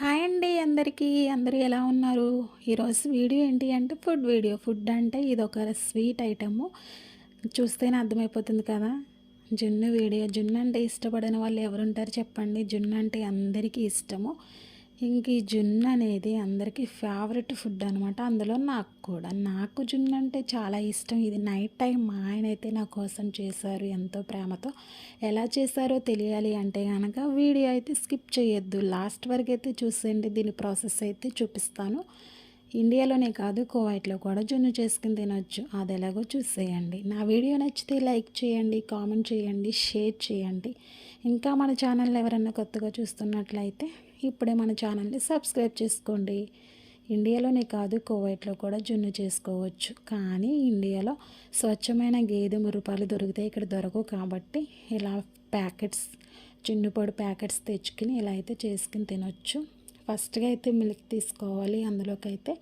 Hi అండి అందరికీ. అందరూ ఎలా ఉన్నారు? ఈరోజు వీడియో ఏంటి అంటే ఫుడ్ వీడియో. ఫుడ్ అంటే ఇది ఒక స్వీట్ ఐటము. చూస్తేనే అర్థమైపోతుంది కదా. జున్ను వీడియో. జున్ను అంటే ఇష్టపడని వాళ్ళు ఎవరుంటారు చెప్పండి. జున్ను అంటే అందరికీ ఇష్టము. ఇంక ఈ జున్ను అనేది అందరికీ ఫేవరెట్ ఫుడ్ అనమాట అందులో నాకు కూడా నాకు జున్ను అంటే చాలా ఇష్టం. ఇది నైట్ టైం మా ఆయన అయితే నా కోసం చేశారు ఎంతో ప్రేమతో. ఎలా చేశారో తెలియాలి అంటే కనుక వీడియో అయితే స్కిప్ చేయొద్దు. లాస్ట్ వరకు అయితే చూసేయండి. దీని ప్రాసెస్ అయితే చూపిస్తాను. ఇండియాలోనే కాదు కువైట్లో కూడా జున్ను చేసుకుని తినొచ్చు. అది ఎలాగో చూసేయండి. నా వీడియో నచ్చితే లైక్ చేయండి కామెంట్ చేయండి షేర్ చేయండి. ఇంకా మన ఛానల్ ఎవరన్నా కొత్తగా చూస్తున్నట్లయితే ఇప్పుడే మన ఛానల్ని సబ్స్క్రైబ్ చేసుకోండి. ఇండియాలోనే కాదు కువైట్లో కూడా జున్ను చేసుకోవచ్చు. కానీ ఇండియాలో స్వచ్ఛమైన గేదె మురుపాలు దొరికితే ఇక్కడ దొరకవు కాబట్టి ఇలా ప్యాకెట్స్ జున్ను పొడి ప్యాకెట్స్ తెచ్చుకుని ఇలా అయితే చేసుకుని తినొచ్చు. ఫస్ట్గా అయితే మిల్క్ తీసుకోవాలి. అందులోకి అయితే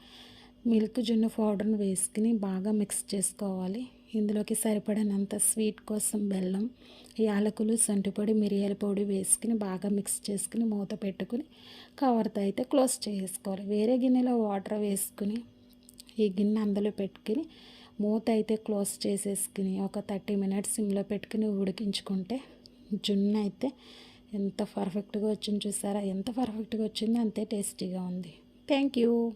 మిల్క్ జున్ను పౌడర్ని వేసుకుని బాగా మిక్స్ చేసుకోవాలి. ఇందులోకి సరిపడినంత స్వీట్ కోసం బెల్లం యాలకులు సంటిపొడి మిరియాల పొడి వేసుకుని బాగా మిక్స్ చేసుకుని మూత పెట్టుకుని కవర్తో అయితే క్లోజ్ చేసుకోవాలి. వేరే గిన్నెలో వాటర్ వేసుకుని ఈ గిన్నె అందులో పెట్టుకుని మూత అయితే క్లోజ్ చేసేసుకుని ఒక థర్టీ మినిట్స్ సిమ్లో పెట్టుకుని ఉడికించుకుంటే జున్ను అయితే ఎంత పర్ఫెక్ట్గా వచ్చింది చూసారా? ఎంత పర్ఫెక్ట్గా వచ్చిందో? అంతే టేస్టీగా ఉంది. Thank you